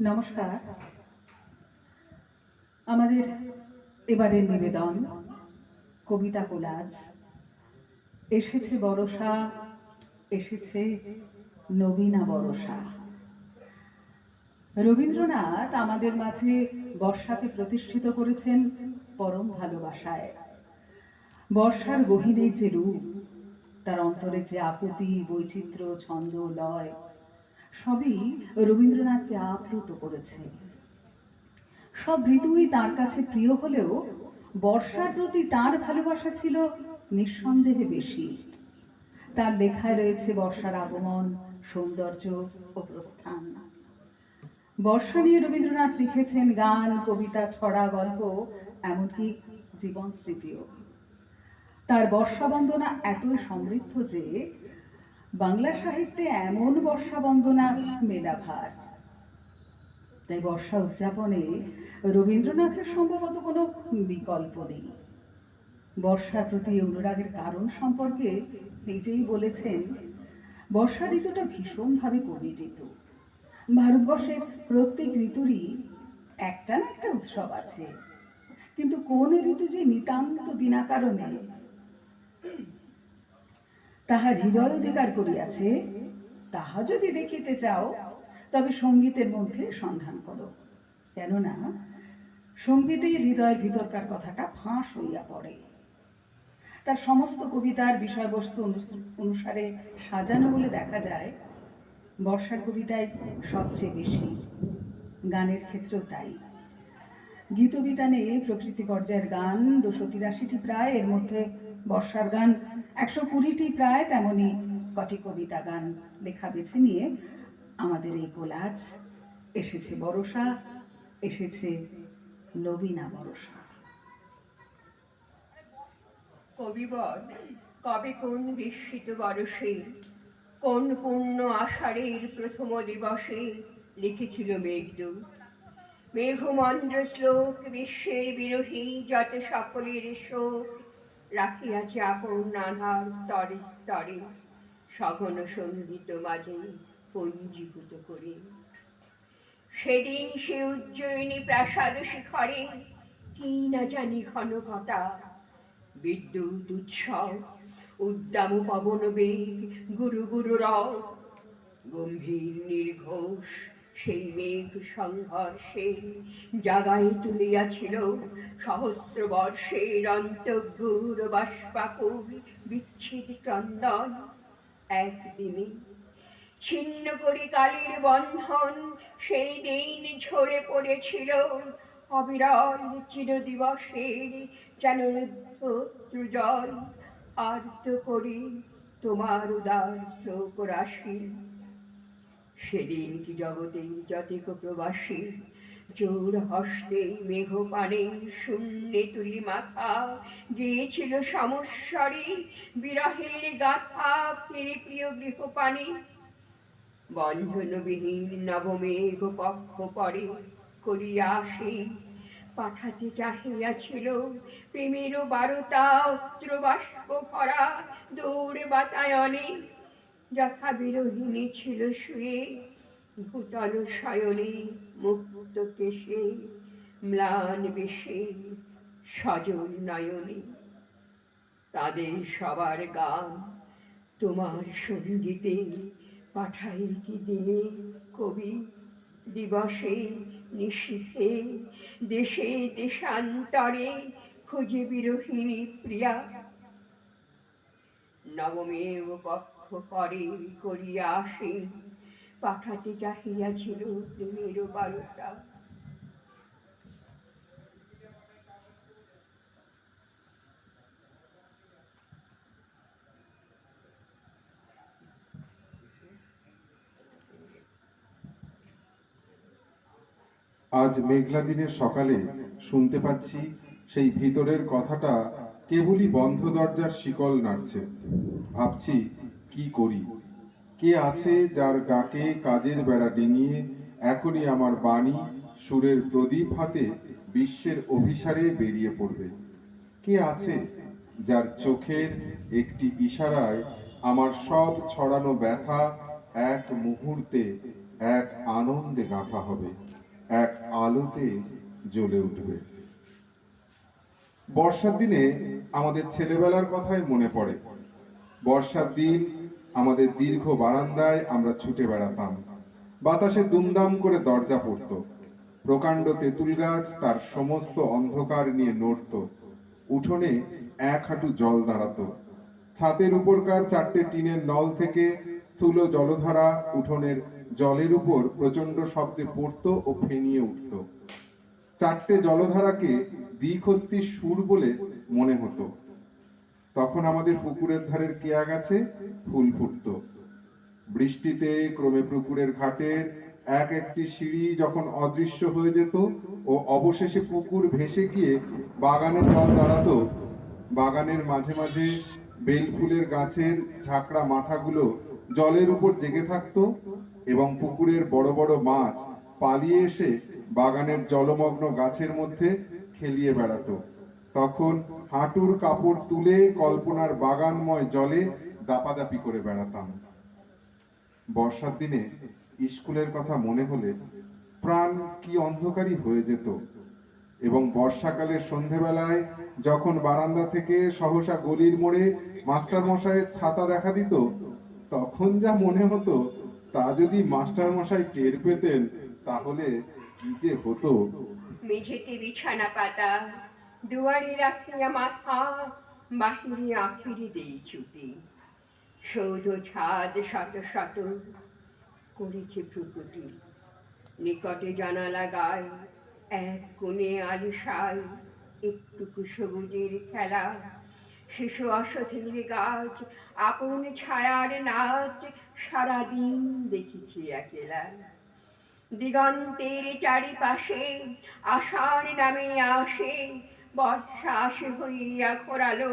নমস্কার। আমাদের এবারের নিবেদন, কবিতা কোলাজ। এসেছে বরষা এসেছে নবীনা বরসা। রবীন্দ্রনাথ আমাদের মাঝে বর্ষাকে প্রতিষ্ঠিত করেছেন পরম ভালোবাসায়। বর্ষার গহীনের যে রূপ, তার অন্তরে যে আকুতি, বৈচিত্র্য, ছন্দ, লয় সবই রবীন্দ্রনাথকে আপ্লুত করেছে। সব ঋতুই তার কাছে প্রিয় হলেও বর্ষার প্রতি তার ভালোবাসা ছিল নিঃসন্দেহে বেশি। তার লেখায় রয়েছে বর্ষার আগমন, সৌন্দর্য ও প্রস্থান। বর্ষা নিয়ে রবীন্দ্রনাথ লিখেছেন গান, কবিতা, ছড়া, গল্প, এমনকি জীবন স্মৃতিও। তার বর্ষা বন্দনা এতই সমৃদ্ধ যে বাংলা সাহিত্যে এমন বর্ষা বন্দনা মেলাভার। তাই বর্ষা উদযাপনে রবীন্দ্রনাথের সম্ভবত কোনো বিকল্প নেই। বর্ষার প্রতি অনুরাগের কারণ সম্পর্কে নিজেই বলেছেন, বর্ষা ঋতুটা ভীষণভাবে কবি ঋতু। ভারতবর্ষের প্রত্যেক ঋতুরই একটা না একটা উৎসব আছে। কিন্তু কোন ঋতু যে নিতান্ত বিনা কারণে তাহার হৃদয় অধিকার করিয়াছে, তাহা যদি দেখিতে চাও, তবে সঙ্গীতের মধ্যে সন্ধান করো। কেননা, সঙ্গীতেই হৃদয়ের ভিতরকার কথাটা ফাঁস হইয়া পড়ে। তার সমস্ত কবিতার বিষয়বস্তু অনুসারে সাজানো বলে দেখা যায়, বর্ষার কবিতায় সবচেয়ে বেশি, গানের ক্ষেত্রেও তাই। গীতবিতানে প্রকৃতি পর্যায়ের গান দুশো তিরাশিটি প্রায় এর মধ্যে বর্ষার গান একশো কুড়িটি প্রায় তেমনি কটি কবিতা গান লেখা বেছে নিয়ে আমাদের এই কোলাজ এসেছে বরষা এসেছে নবীনা বরষা কবিবর কবে কোন বিস্মিত বরসে, কোন পূর্ণ আষাঢ়ের প্রথম দিবসে লিখেছিল মেঘদূত। মেঘমন্দ্র শ্লোক, বিশ্বের বিরোহী, যত সকলের শোক রাখিয়াছে আপন আধার স্তরে স্তরে, সঘন সংগীত মাঝে পঞ্জীভূত করে। সেদিন সে উজ্জয়িনী প্রাসাদ শিখরে, কি না জানি ঘন ঘটা বিদ্যুৎ উৎসব, উদ্দাম পবন বেগ গুরু গুরু রব গম্ভীর নির্ঘোষ সেই মেঘ সংঘর্ষে জাগায় তুলিয়াছিল সহস্র বর্ষের অন্তগুর বাষ্পাকুল বিচ্ছেদ ক্রন্দন। একদিনে ছিন্ন করি কালীর বন্ধন, সেই দিন ঝরে পড়েছিল অবিরল চিরদিবসের যেন রুদ্রজল আর্ত করি তোমার উদার শোক রাশি সেদিন কি জগতে যতিক প্রবাসী? জোর হস্তে মেঘ পানে শূন্যে তুলি মাথা গিয়েছিল সমস্বরে বিরহের গাথা ফিরে প্রিয় গৃহপানে বন্ধনবিহীন নবমেঘ পক্ষ পরে করিয়া আসে, পাঠাতে চাহিয়াছিল প্রেমেরও বারতা অস্ত্র বাষ্প ভরা দৌড়ে বাতায়নে। যথা বিরোহিণী ছিল শুয়ে, ভূতল শয়নে মুক্ত কেশে, ম্লান বেশে, সজল নয়নে। তাদের সবার গান তোমার সঙ্গীতে পাঠাই কি দিনে? কবি দিবসে নিশীথে দেশে দেশান্তরে খুঁজে বিরোহিণী প্রিয়া। নবমের পক্ষ করে করিয়া আসে পাঠাতে চাহিয়াছিল প্রেমের বারোটা। আজ মেঘলা দিনের সকালে শুনতে পাচ্ছি সেই ভিতরের কথাটা কেবলই বন্ধ দরজার শিকল নাড়ছে। ভাবছি কি করি? কে আছে যার ডাকে কাজের বেড়া ডিঙিয়ে এখনই আমার বাণী সুরের প্রদীপ হাতে বিশ্বের অভিসারে বেরিয়ে পড়বে? কে আছে যার চোখের একটি ইশারায় আমার সব ছড়ানো ব্যথা এক মুহূর্তে, এক আনন্দে গাঁথা হবে, এক আলোতে জ্বলে উঠবে? বর্ষার দিনে আমাদের ছেলেবেলার কথাই মনে পড়ে। বর্ষার দিন আমাদের দীর্ঘ বারান্দায় আমরা ছুটে বেড়াতাম। বাতাসে দুমদাম করে দরজা পড়ত। প্রকাণ্ড তেঁতুল গাছ তার সমস্ত অন্ধকার নিয়ে নড়ত। উঠোনে এক হাঁটু জল দাঁড়াতো। ছাদের উপরকার চারটে টিনের নল থেকে স্থূল জলধারা উঠোনের জলের উপর প্রচণ্ড শব্দে পড়ত ও ফেনিয়ে উঠত। চারটে জলধারাকে দ্বিখস্তির সুর বলে মনে হতো। তখন আমাদের পুকুরের ধারের কেয়া গাছে ফুল ফুটত। বৃষ্টিতে ক্রমে পুকুরের ঘাটের এক একটি সিঁড়ি যখন অদৃশ্য হয়ে যেত ও অবশেষে পুকুর ভেসে গিয়ে বাগানে জল দাঁড়াতো, বাগানের মাঝে মাঝে বেল ফুলের গাছের ঝাঁকড়া মাথাগুলো জলের উপর জেগে থাকত এবং পুকুরের বড় বড় মাছ পালিয়ে এসে বাগানের জলমগ্ন গাছের মধ্যে খেলিয়ে বেড়াতো। তখন হাঁটুর কাপড় তুলে কল্পনার বাগানময় জলে দাপাদাপি করে বেড়াতাম। বর্ষার দিনে স্কুলের কথা মনে হলে প্রাণ কি অন্ধকারই হয়ে যেত এবং বর্ষাকালের সন্ধেবেলায় যখন বারান্দা থেকে সহসা গলির মোড়ে মাস্টার মশাইয়ের ছাতা দেখা দিত, তখন যা মনে হতো তা যদি মাস্টার মশাই টের পেতেন, তাহলে কি যে হতো? মেঝেতে বিছানা পাতা দুয়ারে রাখিয়া মাথা বাহিরে আখিরে দেই ছুটি। সৌধ, ছাদ, শত শত করেছে প্রকৃতি। নিকটে জানালা গায় এক কোণে আলিশায় একটুকু সবুজের খেলা। শিশু অসথির গাছ, আপন ছায়ার নাচ সারাদিন দেখেছি একেলা। দিগন্তের চারিপাশে আষাঢ় নামে আসে আসে হইয়া খোরালো,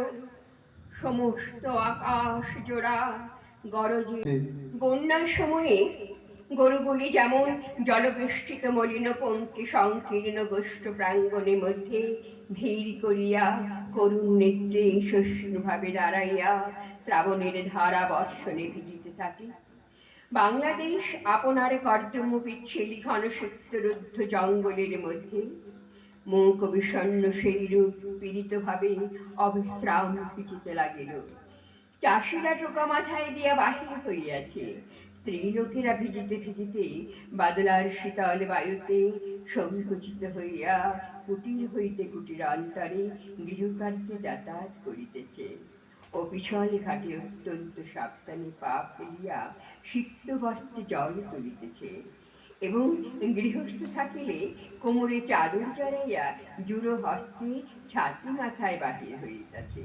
সমস্ত আকাশ জোড়া গরজে। বন্যার সময়ে গরুগুলি যেমন জলবেষ্টিত মলিন পঙ্ক্তি সংকীর্ণ গোষ্ঠ প্রাঙ্গণের মধ্যে ভিড় করিয়া করুণ নেত্রে শস্যভাবে দাঁড়াইয়া শ্রাবণের ধারা বর্ষণে ভিজিতে থাকে। বাংলাদেশ আপনার কর্দম্য বিচ্ছেদি ঘনসূত্ররুদ্ধ জঙ্গলের মধ্যে বিষণ্ণ সেই রূপ পীড়িতভাবে অবিশ্রাম ভিজিতে লাগিল। চাষিরা টোকা মাথায় দিয়া বাহির হইয়াছে। স্ত্রী লোকেরা ভিজিতে ভিজিতে বাদলার শীতল বায়ুতে সংকুচিত হইয়া কুটির হইতে কুটির অন্তরে গৃহকার্যে যাতায়াত করিতেছে। ও পিছল ঘাটে অত্যন্ত সাবধানে পা ফেলিয়া সিক্ত বস্ত্রে জল তুলিতেছে। এবং গৃহস্থ থাকিলে কোমরে চাদর জড়াইয়া জুড়ো হস্তে ছাতি মাথায় বাহির হইতেছে।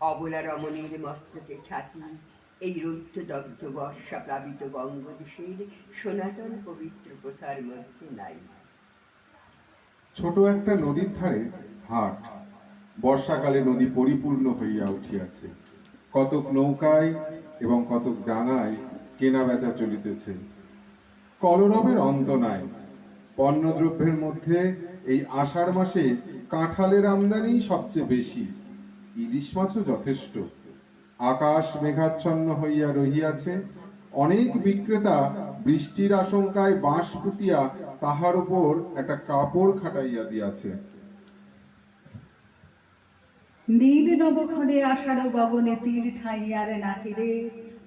অবলা রমণীর মস্তকে ছাতি, এই রুদ্ধদগ্ধ বর্ষা প্লাবিত বঙ্গদেশের সনাতন পবিত্র প্রথার মধ্যে নাই। ছোট একটা নদীর ধারে হাট, বর্ষাকালে নদী পরিপূর্ণ হইয়া উঠিয়াছে। কতক নৌকায় এবং কতক ডাঙায় কেনা বেচা চলিতেছে। কলরবের অন্ত নাই। পণ্যদ্রব্যের মধ্যে এই আষাঢ় মাসে কাঁঠালের আমদানি সবচেয়ে বেশি। ইলিশ মাছও যথেষ্ট। আকাশ মেঘাচ্ছন্ন হইয়া রহিয়াছে। অনেক বিক্রেতা বৃষ্টির আশঙ্কায় বাঁশ পুতিয়া তাহার উপর একটা কাপড় খাটাইয়া দিয়াছে। নীল নবক্ষণে আষাঢ় গগনে তিল ঠাইয়ার নাহিরে।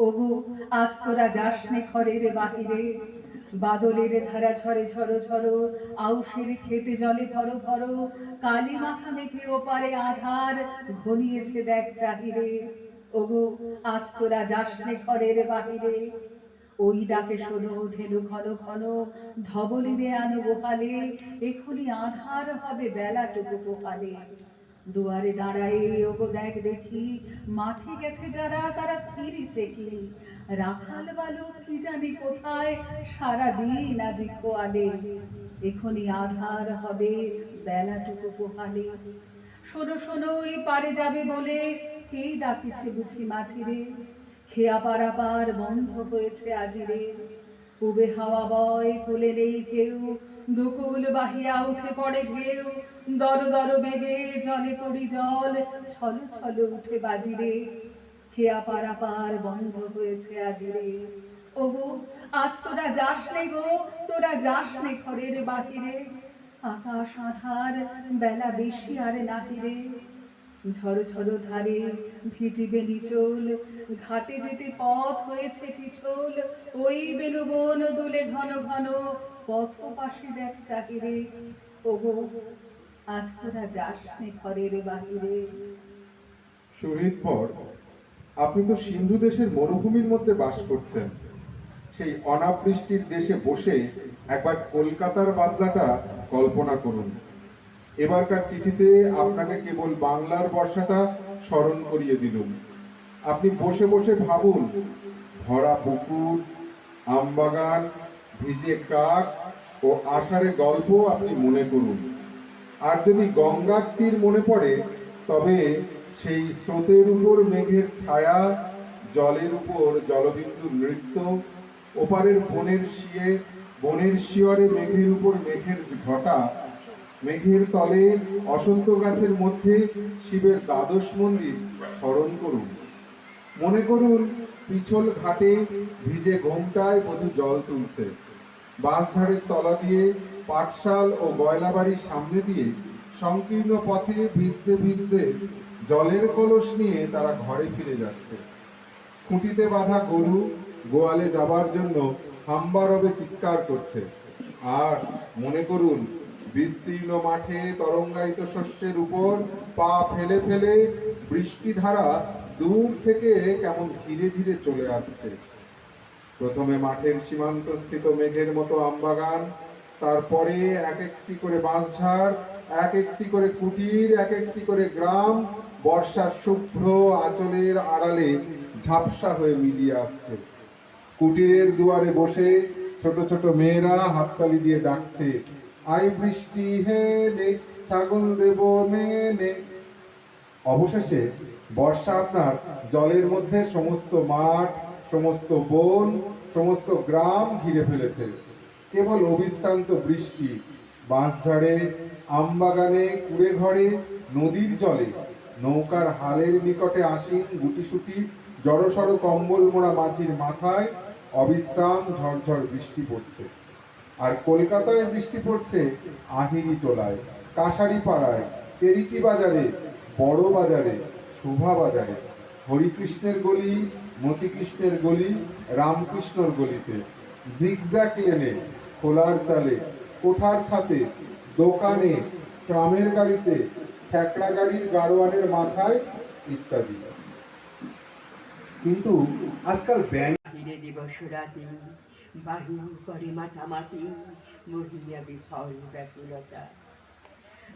ওগো আজ তোরা যাসনে ঘরের বাহিরে। বাদলের ধারা ঝরে ঝরো ঝরো, আউশের খেতে জলে ভরো ভরো, কালি মাখা মেঘে ওপারে আধার ঘনিয়েছে দেখ চাহিরে। ওগো, আজ তোরা যাসনে ঘরের বাহিরে। ওই ডাকে শোনো ধেনু ঘন ঘন ধবলিরে আনো গোপালে এখনি আধার হবে বেলাটুকু পোহালে দুয়ারে দাঁড়ায় ওগো দেখ দেখি, মাঠে গেছে যারা, তারা ফিরিছে কি? রাখাল বালক কি জানি কোথায় সারা দিন আজি খোয়ালে। এখনি আধার হবে বেলাটুকু পোহালে শোনো শোনো এই পারে যাবে বলে কে ডাকিছে বুঝি মাঝিরে? খেয়া পারাপার বন্ধ হয়েছে আজিরে। উবে হাওয়া বয় কোলে নেই কেউ, দুকুল বাহিয়া উঠে পড়ে ঢেউ। দর দর বেগে জলে পড়ি জল, ছল ছল উঠে বাজিরে খেয়া পারাপার বন্ধ হয়েছে আজিরে ওগো, আজ তোরা যাস নে গো, তোরা যাস নে ঘরের বাহিরে। আকাশ আধার, বেলা বেশি আর নাহিরে ঝড় ঝড় ধারে ভিজিবে নিচল, ঘাটে যেতে পথ হয়েছে পিছল। ওই বেলুবন দুলে ঘন ঘন পথ পাশে দেখ চাহিরে। ওগো আজ তোরা ঘরের বাহিরে। শহীদ পর আপনি তো সিন্ধু দেশের মরুভূমির মধ্যে বাস করছেন। সেই অনাবৃষ্টির দেশে বসে একবার কলকাতার বাদলাটা কল্পনা করুন। এবারকার চিঠিতে আপনাকে কেবল বাংলার বর্ষাটা স্মরণ করিয়ে দিলুম। আপনি বসে বসে ভাবুন, ভরা পুকুর, আমবাগান, ভিজে কাক ও আষাঢ়ে গল্প আপনি মনে করুন। আর যদি গঙ্গার তীর মনে পড়ে, তবে সেই স্রোতের উপর মেঘের ছায়া, জলের উপর জলবিন্দুর নৃত্য, ওপারের বনের শিয়ে, বনের শিয়রে মেঘের উপর মেঘের ঘটা, মেঘের তলে অসন্ত গাছের মধ্যে শিবের দ্বাদশ মন্দির স্মরণ করুন। মনে করুন, পিছল ঘাটে ভিজে ঘোমটায় বধু জল তুলছে। বাঁশঝাড়ের তলা দিয়ে পাটশাল ও গয়লাবাড়ির সামনে দিয়ে সংকীর্ণ পথে ভিজতে ভিজতে জলের কলস নিয়ে তারা ঘরে ফিরে যাচ্ছে। খুঁটিতে বাঁধা গরু গোয়ালে যাবার জন্য হাম্বারবে চিৎকার করছে। আর মনে করুন, বিস্তীর্ণ মাঠে তরঙ্গায়িত শস্যের উপর পা ফেলে ফেলে বৃষ্টিধারা দূর থেকে কেমন ধীরে ধীরে চলে আসছে। প্রথমে মাঠের সীমান্তস্থিত মেঘের মতো আমবাগান তারপরে এক একটি করে বাঁশঝাড় এক একটি করে কুটির এক একটি করে গ্রাম বর্ষার শুভ্র আঁচলের আড়ালে ঝাপসা হয়ে মিলিয়ে আসছে। কুটিরের দুয়ারে বসে ছোট ছোট মেয়েরা হাততালি দিয়ে ডাকছে, আই বৃষ্টি হে নে ছাগল দেব মেনে অবশেষে বর্ষা আপনার জলের মধ্যে সমস্ত মাঠ, সমস্ত বন, সমস্ত গ্রাম ঘিরে ফেলেছে। কেবল অবিশ্রান্ত বৃষ্টি, বাঁশঝাড়ে, আমবাগানে কুড়ে ঘরে নদীর জলে, নৌকার হালের নিকটে আসীন গুটিসুটি, জড়সড় কম্বল মোড়া মাঝির মাথায় অবিশ্রাম ঝরঝর বৃষ্টি পড়ছে। আর কলকাতায় বৃষ্টি পড়ছে আহিরি টোলায় কাশারি পাড়ায় পেরিটি বাজারে, বড় বাজারে, শোভা বাজারে, হরিকৃষ্ণের গলি, মতিকৃষ্ণের গলি, রামকৃষ্ণর গলিতে জিগজ্যাক লেনে খোলার চালে, কোঠার ছাতে, দোকানে, ট্রামের গাড়িতে, ছ্যাকড়া গাড়ির গাড়োয়ানের মাথায় ইত্যাদি। কিন্তু আজকাল ব্যাংক বাহিরে দিবস রাতে বাহির করে মাতামাতি মহিয়া বিফল ব্যাকুলতা।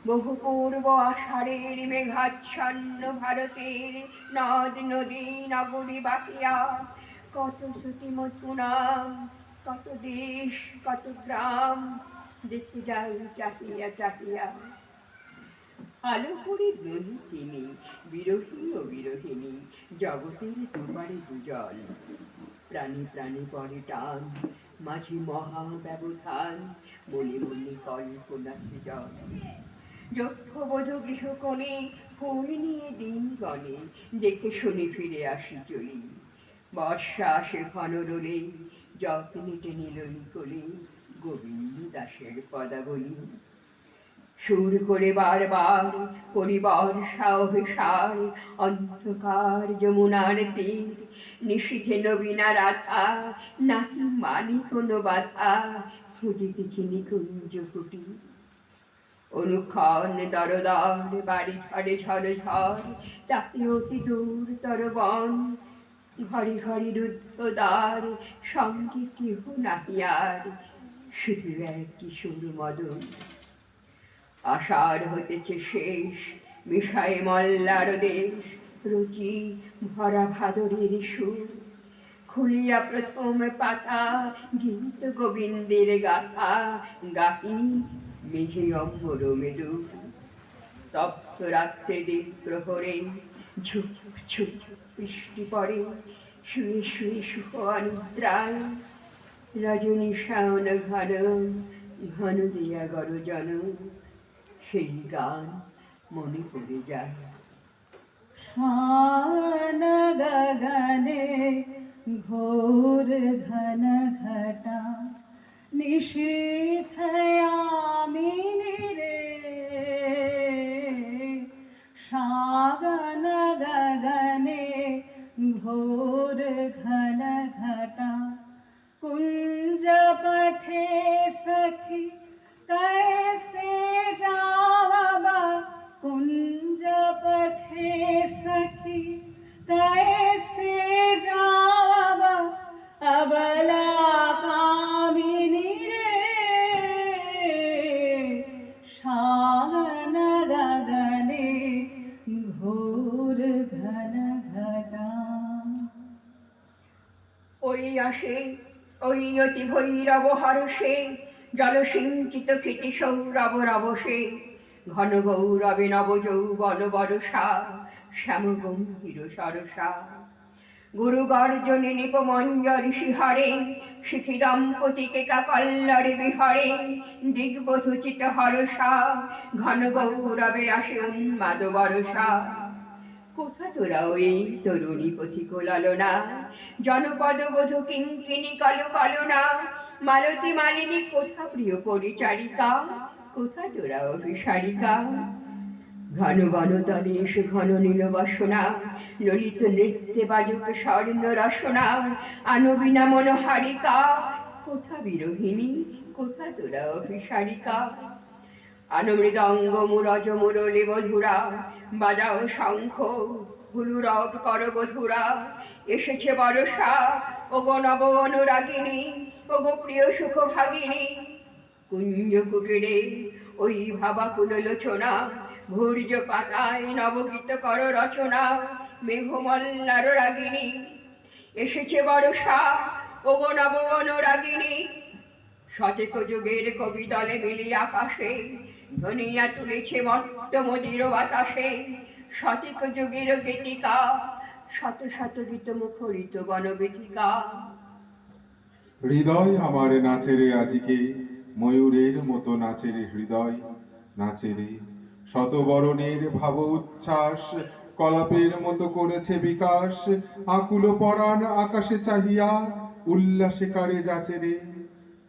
বহু পূর্ব আষাঢ়ের মেঘাচ্ছন্ন ভারতের নদ নদী নগরী বাকিয়া, কত শ্রুতিমধু নাম কত দেশ, কত গ্রাম দেখতে যাই চাহিয়া চাহিয়া। আলো করে দলি চিনি, বিরোহী ও বিরোহিনী জগতের দুবারে দুজল। প্রাণী প্রাণী পরে টান, মাঝে মহা ব্যবধান, মনে মনে কল্পনা সৃজন। যক্ষবোধ গৃহকোণে ফুল নিয়ে দিন গণে, দেখে শুনে ফিরে আসি চলি। বর্ষা আসে ঘন রোলে যত্নে টেনে লই কোলে গোবিন্দ দাসের পদাবলী সুর করে বারবার পরিবার সাহসার অন্ধকার যমুনার তীর নিশীথে নবীনা রাধা নাকি মানি কোনো বাধা খুঁজিতেছি নিকুঞ্জ কুটি। অনুক্ষণ দরদর, বাড়ি ঝড়ে ঝড় ঝড় তাকে অতি দূর তর বন ঘরে ঘরে রুদ্ধ দ্বার সঙ্গে কেহ নাহি আর। শুধু এক কিশোর মদন। আষাঢ় হতেছে শেষ, মিশায় মল্লার দেশ। রুচি ভরা ভাদরের সুর। খুলিয়া প্রথম পাতা, গীত গোবিন্দের গাথা, গাহি মেঘে অম্বর মেদু। তপ্ত রাত্রে দিক প্রহরে ঝুপ ঝুপ বৃষ্টি পড়ে শুয়ে শুয়ে সুখ অনিদ্রায় রজনী শাওন ঘন ঘন দিয়া গরজন সেই গান মনে পড়ে যায়। গগনে ঘোর ঘন ঘটা নিশীথয়ামিনী রে সাগন গগনে घोर घन घटा। कुञ्जपथे सखि कर ওই অতি ভৈরব হরসে জলসিঞ্চিত ক্ষিতি সৌরভ রবসে ঘন গৌরবে নব যৌবন বরসা, শ্যাম গম্ভীর সরসা। গুরু গর্জনে নিপমঞ্জরি শিহরে, শিখি দম্পতিকে কাকল্লরে বিহরে দিগ্বধুচিত হরসা, ঘন গৌরবে আসে উন্মাদ বরসা। কোথা তোরা ওই তরুণী পথিক লালনা জনপদ বধূ কিঙ্কিনি কল কলনা মালতী মালিনী, কোথা প্রিয় পরিচারিকা? কোথা তোরা অভিসারিকা? ঘন বনতলে এসে ঘন নীল বাসনা, ললিত নৃত্যে বাজুক স্বর্ণ রসনা, আনবিনা মনোহারিকা। কোথা বিরোহিণী, কোথা তোরা অভিসারিকা? আনমৃদঙ্গ মুরজ মুরলি বধুরা বাজাও শঙ্খ হুলুরব কর বধুরা এসেছে বরষা। ও গো নব অনুরাগিনী ও গো প্রিয় সুখ ভাগিনী কুঞ্জ কুটিরে ওই ভাবা কুলোচনা ভূর্য পাতায় নবগীত কর রচনা, মেঘমল্লার রাগিনী। এসেছে বরষা ও গো নব অনুরাগিনী শতেক যুগের কবি দলে মিলি আকাশে ধনিয়া তুলেছে মত্ত মদির বাতাসে। শতিক যুগের গীতিকা শত শত গীত মুখরিত বনবেদিকা হৃদয় আমার নাচেরে আজিকে, ময়ূরের মতো নাচেরে হৃদয়, নাচেরে শতবরণের ভাব উচ্ছ্বাস, কলাপের মতো করেছে বিকাশ, আকুল পরাণ আকাশে চাহিয়া উল্লাসে কারে যাচেরে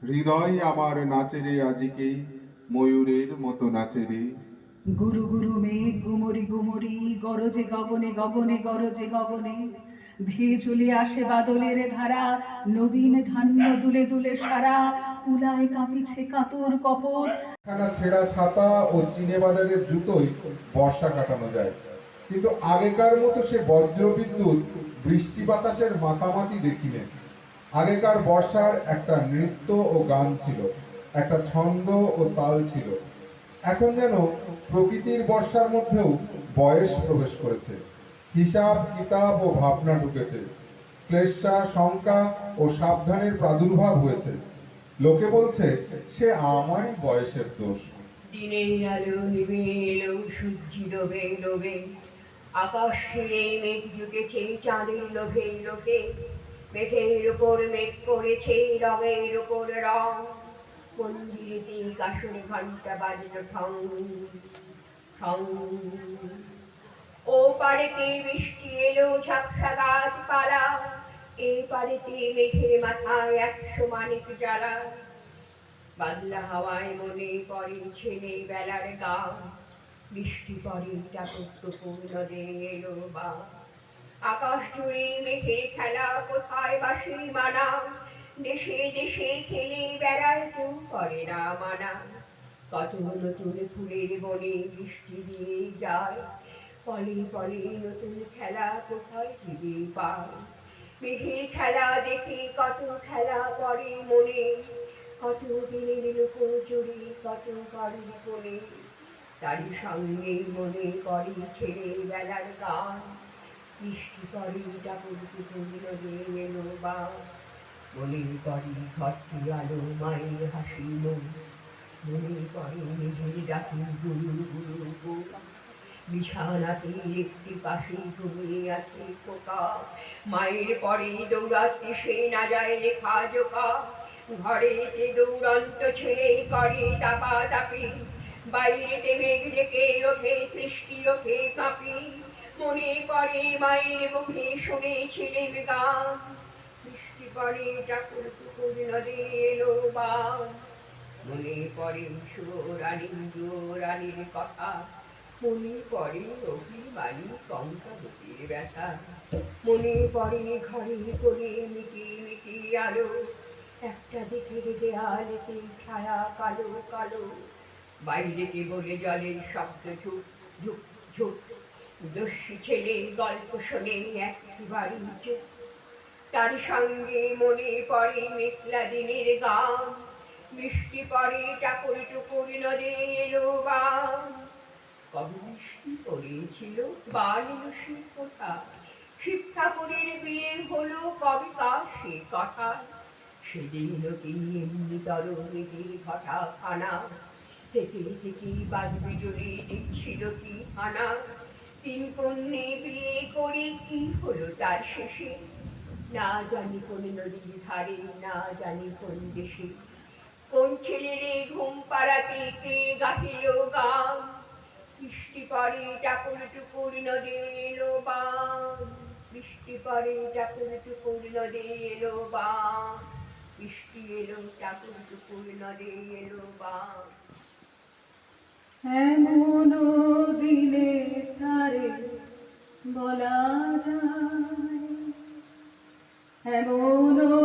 হৃদয় আমার নাচেরে আজিকে, ময়ূরের মতো নাচেরে গুরু গুরু মেঘ গুমরি গুমরি, গরজে গগনে গগনে, গরজে গগনে। ধেয়ে চলে আসে বাদলের ধারা, নবীন ধান্য দুলে দুলে সারা। কুলায় কাঁপিছে কাতর কপট খানা ছেঁড়া ছাতা ও চিনে বাজারের জুতোই বর্ষা কাটানো যায়। কিন্তু আগেকার মতো সে বজ্রবিদ্যুৎ বৃষ্টি বাতাসের মাতামাতি দেখিনে। আগেকার বর্ষার একটা নৃত্য ও গান ছিল, একটা ছন্দ ও তাল ছিল। এখন যেন প্রকৃতির বর্ষার মধ্যেও বয়স প্রবেশ করেছে। হিসাব, কিতাব ও ভাবনা ঢুকেছে। শ্লেষা শঙ্কা ও সাবধানের প্রাদুর্ভাব হয়েছে। লোকে বলছে, সে আমারই বয়সের দোষ। দিনের আলো নিভে এলো সূর্যি লোভে লোভে আকাশ ছেড়ে মেঘ জুটেছে চাঁদের লোভে লোভে মেঘের উপর মেঘ করেছে, রঙের উপর রং। মন্দিরেতে ঘণ্টা বাজল ঠং। ঠং। ও পাড়েতে বৃষ্টি এলো ঝাপসা গাছপালা, এ পাড়েতে মেঘের মাথায় একশো মানিক জ্বালা। বাদলা হাওয়ায় মনে পড়ে ছেলে বেলার গা বৃষ্টি পরে টাকুর নদে এলো বা আকাশ জুড়ে মেঘের খেলা, কোথায় বাসি মানা? দেশে দেশে খেলে বেড়ায় কেউ করে না মানা। কত নতুন ফুলের বনে বৃষ্টি দিয়ে যায়। পলে পলে নতুন খেলা কোথায় ফিরে পায়? মেঘের খেলা দেখে কত খেলা পড়ে মনে। কত দিনের লোক জুড়ে, কত বাড়ির কোণে। তারই সঙ্গে মনে পড়ে ছেলে বেলার গান। বৃষ্টি পরে ডাকুর পুকুর নদে এলো বা মনে পড়ে ঘরটি আলো হাসি মন মনে পড়ে নিজের ডাকি গুরু গুরু বিছানাতে একটি পাশে ঘুমিয়ে আছে পোকা মায়ের পরে দৌড়াতে সে না যায় লেখা জোকা ঘরেতে দৌড়ন্ত ছেলে করে দাপা দাপি বাইরেতে মেঘ রেখে ওঠে সৃষ্টি ওঠে কাঁপি মনে পড়ে মায়ের মুখে শুনেছিলেন গান। পড়ে ঠাকুর পুকুর নদী এলো মনে কথা। মনে অভিমানী কঙ্কাবতীর ব্যথা। মনে ঘরে করে মিটি মিটি আলো। একটা দেয়ালেতে ছায়া কালো কালো। বাইরে বলে জলের শব্দ ঝুপ ঝুপ দস্যি ছেলে গল্প শোনে একবারই চুপ। তার সঙ্গে মনে পড়ে মেঘলা দিনের গান। বৃষ্টি পড়ে টাকুর টুকুর নদী এলো কবে বৃষ্টি পড়েছিল বান এলো কথা শিব ঠাকুরের বিয়ে হলো কবে কা সে কথা সেদিনও কি এমনি তরুণীদের ঘটা খানা থেকে থেকে বাজবে জুড়ে দিচ্ছিল কি হানা। তিন কন্যে বিয়ে করে কি হলো তার শেষে? না জানি কোন নদীর ধারে, না জানি কোন দেশে। কোন ছেলেরে ঘুম পাড়াতে কে গাহিল গান বৃষ্টি পড়ে টাকুর টুকুর নদী এলো বান বৃষ্টি পড়ে টাকুর টুকুর নদী এলো বান বৃষ্টি এলো টাকুর টুকুর নদী এলো বান এমন দিনে তারে বলা যায়। এমন